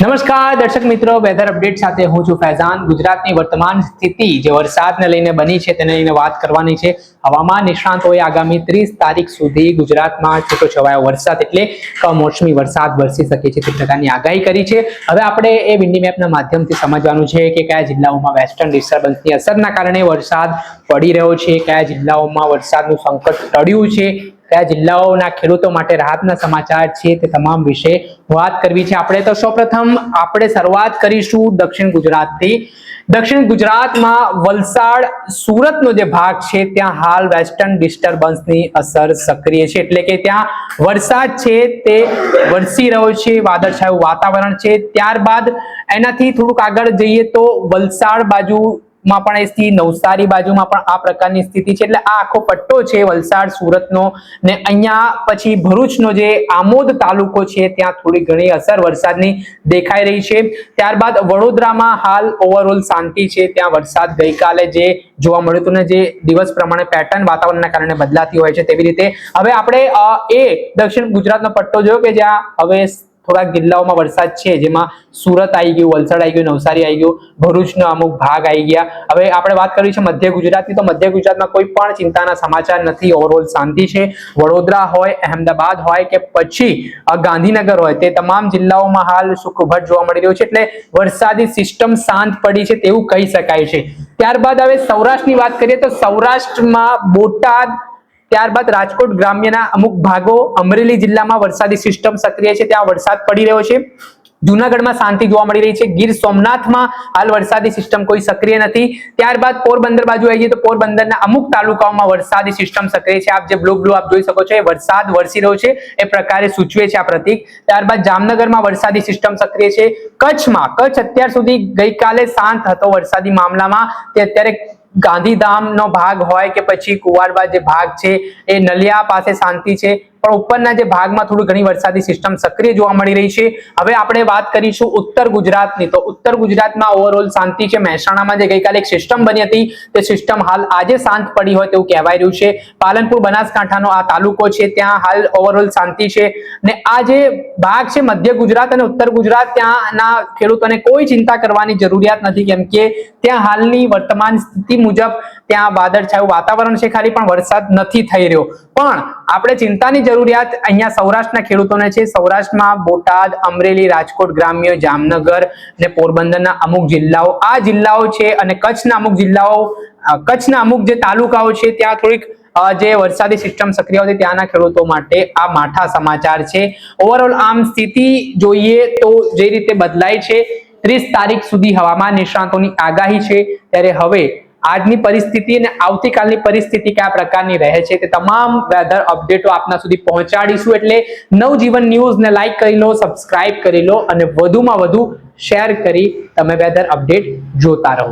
નમસ્કાર, દર્શક મિત્રો. વેધર અપડેટ સાથે હું છું ફૈઝાન. ગુજરાતની વર્તમાન સ્થિતિ જે વરસાદને લઈને બની છે તેને લઈને વાત કરવાની છે. હવામાન નિષ્ણાંતોએ આગામી ત્રીસ તારીખ સુધી ગુજરાતમાં છૂટો છવાયો વરસાદ એટલે કમોસમી વરસાદ વરસી શકે છે તે પ્રકારની આગાહી કરી છે. હવે આપણે એ વિન્ડી મેપના માધ્યમથી સમજવાનું છે કે કયા જિલ્લાઓમાં વેસ્ટર્ન ડિસ્ટર્બન્સની અસરના કારણે વરસાદ પડી રહ્યો છે, કયા જિલ્લાઓમાં વરસાદનું સંકટ ટળ્યું છે કયા જિલ્લાઓના ખેડૂતો માટે રાહતના સમાચાર છે તે તમામ વિશે વાત કરવી છે. આપણે તો સૌપ્રથમ આપણે શરૂઆત કરીશું દક્ષિણ ગુજરાતથી. દક્ષિણ ગુજરાતમાં વલસાડ સુરતનો જે ભાગ છે, ત્યાં હાલ વેસ્ટર્ન ડિસ્ટર્બન્સની અસર સક્રિય છે. એટલે કે ત્યાં વરસાદ છે, તે વરસી રહ્યો છે, વાદળછાયું વાતાવરણ છે. ત્યારબાદ એનાથી થોડુંક આગળ જઈએ તો વલસાડ બાજુ માં પણ એ સ્થિતિ, નવસારી બાજુમાં પણ આ પ્રકારની સ્થિતિ છે. એટલે આ આખો પટ્ટો છે વલસાડ, સુરતનો. ને અહીંયા પછી ભરૂચનો જે આમોદ તાલુકો છે, ત્યાં થોડી ઘણી અસર વરસાદની દેખાઈ રહી છે. ત્યારબાદ વડોદરામાં હાલ ઓવરઓલ શાંતિ છે. ત્યાં વરસાદ ગઈકાલે જે જોવા મળ્યું હતું ને જે દિવસ પ્રમાણે પેટર્ન વાતાવરણના કારણે બદલાતી હોય છે તેવી રીતે. હવે આપણે એ દક્ષિણ ગુજરાતનો પટ્ટો જોયો કે જ્યાં હવે થોડાક જિલ્લાઓમાં વરસાદ છે, જેમાં સુરત આવી ગયું, વલસાડ આવી ગયું, નવસારી આવી ગયું, ભરૂચનો અમુક ભાગ આવી ગયા. હવે આપણે વાત કરવી છે મધ્ય ગુજરાતની, તો મધ્ય ગુજરાતમાં કોઈ પણ ચિંતાના સમાચાર નથી. ઓવરઓલ શાંતિ છે. વડોદરા હોય, અહેમદાબાદ હોય કે પછી ગાંધીનગર હોય, તે તમામ જિલ્લાઓમાં હાલ સુખભટ જોવા મળી રહ્યું છે. એટલે વરસાદી સિસ્ટમ શાંત પડી છે તેવું કહી શકાય છે. ત્યારબાદ હવે સૌરાષ્ટ્રની વાત કરીએ તો સૌરાષ્ટ્રમાં બોટાદ ત્યારબાદ રાજકોટ ગ્રામ્યના અમુક ભાગો અમરેલી જિલ્લામાં વરસાદી સિસ્ટમ સક્રિય છે. ત્યાં વરસાદ પડી રહ્યો છે. જુનાગઢમાં શાંતિ જોવા મળી રહી છે. ગીર સોમનાથમાં હાલ વરસાદી સિસ્ટમ કોઈ સક્રિય નથી. ત્યારબાદ પોરબંદર બાજુ આવી જઈએ તો પોરબંદરના અમુક તાલુકાઓમાં વરસાદી સિસ્ટમ સક્રિય છે. આપ જે બ્લુ બ્લુ આપ જોઈ શકો છો, એ વરસાદ વરસી રહ્યો છે. એ પ્રકારે સૂચવે છે આ પ્રતીક. ત્યારબાદ જામનગરમાં વરસાદી સિસ્ટમ સક્રિય છે. કચ્છમાં, કચ્છ અત્યાર સુધી ગઈકાલે શાંત હતો વરસાદી મામલામાં. તે અત્યારે ગાંધીધામનો ભાગ હોય કે પછી કુવાડવા જે ભાગ છે એ નલિયા પાસે શાંતિ છે. પણ ઉપરના જે ભાગમાં થોડી ઘણી વરસાદી સિસ્ટમ સક્રિય જોવા મળી રહી છે. હવે આપણે વાત કરીશું ઉત્તર ગુજરાતની. તો ઉત્તર ગુજરાતમાં ઓવરઓલ શાંતિ છે. મહેસાણામાં જે ગઈકાલે એક સિસ્ટમ બની હતી, તે સિસ્ટમ હાલ આજે શાંત પડી હોય તેવું કહેવાય રહ્યું છે. પાલનપુર, બનાસકાંઠાનો આ તાલુકો છે, ત્યાં હાલ ઓવરઓલ શાંતિ છે. ને આ જે ભાગ છે, મધ્ય ગુજરાત અને ઉત્તર ગુજરાત, ત્યાંના ખેડૂતોને કોઈ ચિંતા કરવાની જરૂરિયાત નથી. કેમ કે ત્યાં હાલની વર્તમાન સ્થિતિ મુજબ ત્યાં વાદળછાયું વાતાવરણ છે ખાલી, પણ વરસાદ નથી થઈ રહ્યો. પણ આપણે ચિંતાની જરૂરિયાત અહીંયા સૌરાષ્ટ્રના ખેડૂતોને છે. સૌરાષ્ટ્રમાં બોટાદ, અમરેલી, રાજકોટ ગ્રામ્ય, જામનગર અને પોરબંદરના અમુક જિલ્લાઓ. આ જિલ્લાઓ છે અને કચ્છના અમુક જિલ્લાઓ કચ્છના અમુક જે તાલુકાઓ છે, ત્યાં થોડીક જે વરસાદી સિસ્ટમ સક્રિય હતી ત્યાંના ખેડૂતો માટે આ માઠા સમાચાર છે. ઓવરઓલ આમ સ્થિતિ જોઈએ તો જે રીતે બદલાય છે, ત્રીસ તારીખ સુધી હવામાન નિષ્ણાંતોની આગાહી છે. ત્યારે હવે આજની પરિસ્થિતિ અને આવતીકાલની પરિસ્થિતિ કયા પ્રકારની રહે છે તે તમામ વેધર અપડેટો આપના સુધી પહોંચાડીશું. એટલે નવજીવન ન્યૂઝને લાઇક કરી લો સબસ્ક્રાઇબ કરી લો અને વધુમાં વધુ શેર કરી તમે વેધર અપડેટ જોતા રહો.